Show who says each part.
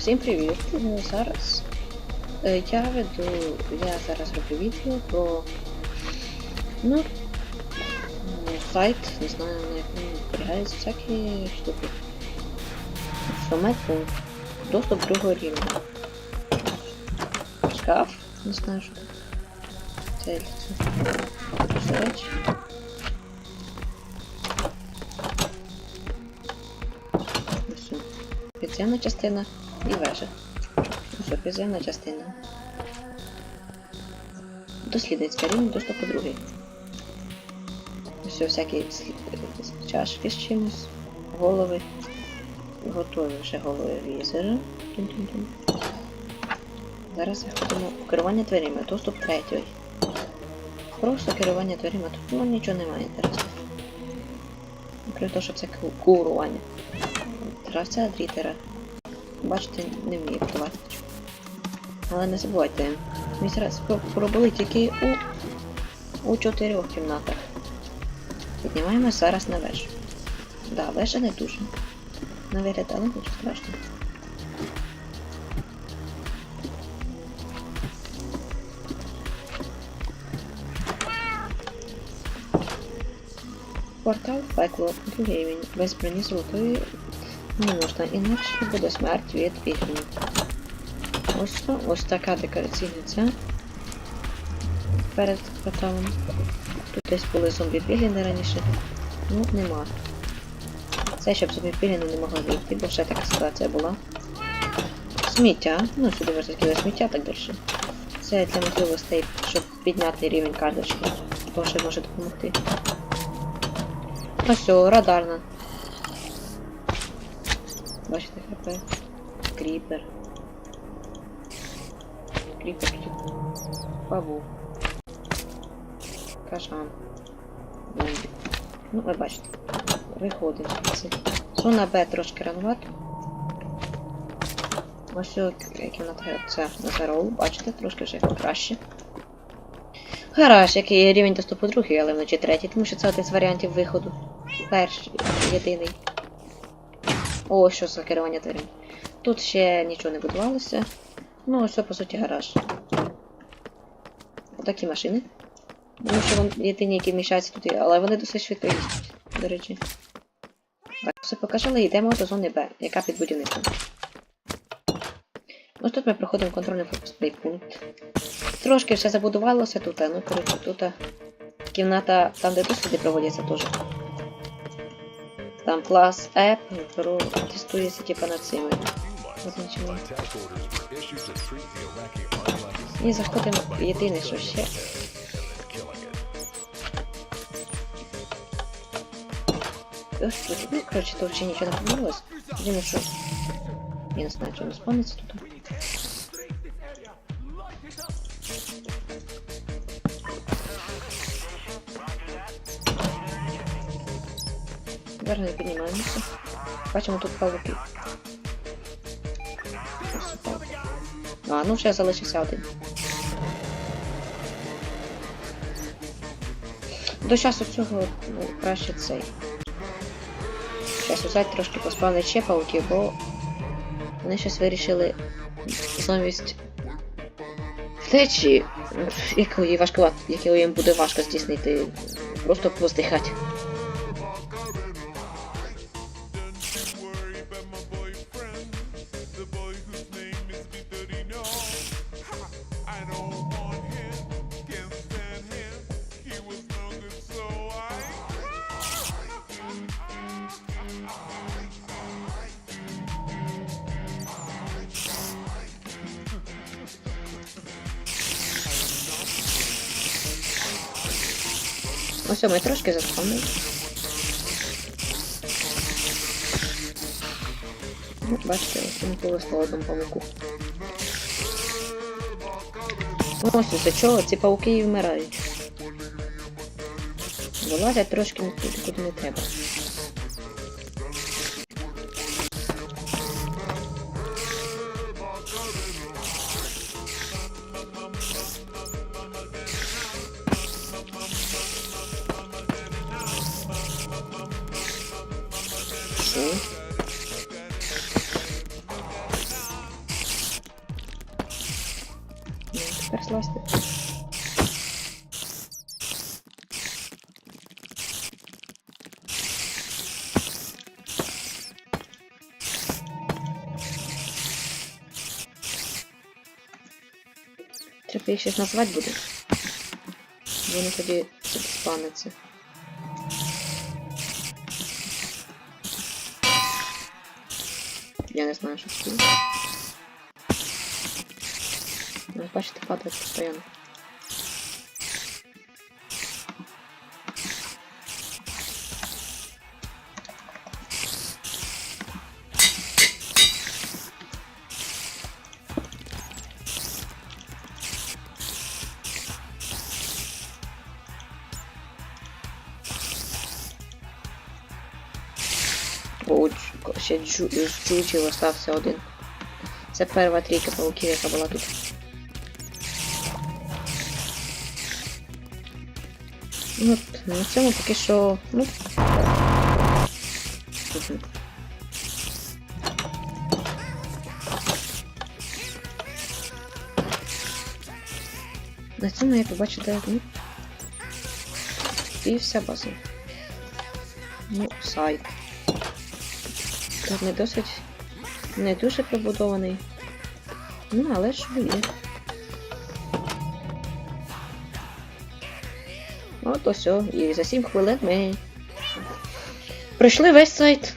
Speaker 1: Всім привіт! Ну, Зараз е, я веду, я зараз роблю відео про ну, сайт, не знаю, на якому зберігаються всякі штуки. Інструмент. Доступ другого рівня. Шкаф, не знаю що. Це це. Це речі. Все. Підземна частина і вежа. Все, підземна частина. Дослідницька рівень доступу другий. Все, всякі чашки з чимось, голови. Готові вже голови візера. Зараз заходимо керування дверима. Доступ третій. Просто керування дверима. Тут ну, нічого немає інтересного. Крім того, що це ку- курування. Гравця дрітера. Бачите, не вміє готувати. Але не забувайте, ми зараз про- пробули тільки у, у чотирьох кімнатах. Піднімаємось зараз на вежу. Да, вежа не дуже. Не виглядала дуже страшно. Портал пекло, другий рівень. Без броні золотої не можна, інакше буде смерть від відьми. Ось що, ось така декораційна перед порталом. Тут десь були зомбі-піліни раніше. Ну, нема. Це щоб зомбі-піліни не могла вийти, бо ще така ситуація була. Сміття. Ну, сюди вже закинули сміття так більше. Це для можливостей, щоб підняти рівень карточки. То ще може допомогти. Ось радарна. Бачите, хп. Кріпер. Кріпер. Павук. Кажан. Бомбі. Ну, ви бачите. Виходить. Це. Зона Б трошки ранувато. Ось кімната гравця на Зарол. Бачите, трошки вже краще. Гараж, який рівень доступу другий, але вночі третій, тому що це один з варіантів виходу. Перший, єдиний. О, що за керування дверей. Тут ще нічого не будувалося. Ну, ось це, по суті, гараж. Отакі машини. Тому що вони єдині, які вміщаються тут, але вони досить швидко їздять, до речі. Так, все покажали, йдемо до зони Б, яка під будівництвом. Ось тут ми проходимо контрольний пропускний пункт. Трошки все забудувалося тут, ну коротше, тут кімната, там де досліди проводяться теж. Там клас App, про тестується типа над цими. От. І заходимо єдине, що ще. Ось тут, ну, коротше, тут ще нічого не помінялось. Єдине, що... Я не знаю, що не спавниться тут. Гарно піднімаємося. Бачимо тут павуки. А, ну ще залишився один. До часу цього ну, краще цей. Зараз взяти трошки поспавнити ще пауків, бо вони щось вирішили замість втечі, яку їй важко, яку їм буде важко здійснити, просто поздихати. Ось ми трошки заспавнили. Ну, Бачите, ось не повезло одному павуку. Ну, Ось із-за чого ці пауки і вмирають. Вилазять трошки куди не треба. Окей. Тепер сласти. Треба їх ще назвати буде. Вони тоді спаниться. Я не знаю, що це. Ну, бачите, падает постоянно. О, ще джу, з остався один. Це перша трійка пауків, яка була тут. Ну, От, на цьому поки що. Ну. На цьому я побачите, ну. І вся база. Ну, сайт. Не досить. Не дуже побудований. Ну, але ж є. От ось, і за 7 хвилин ми пройшли весь сайт.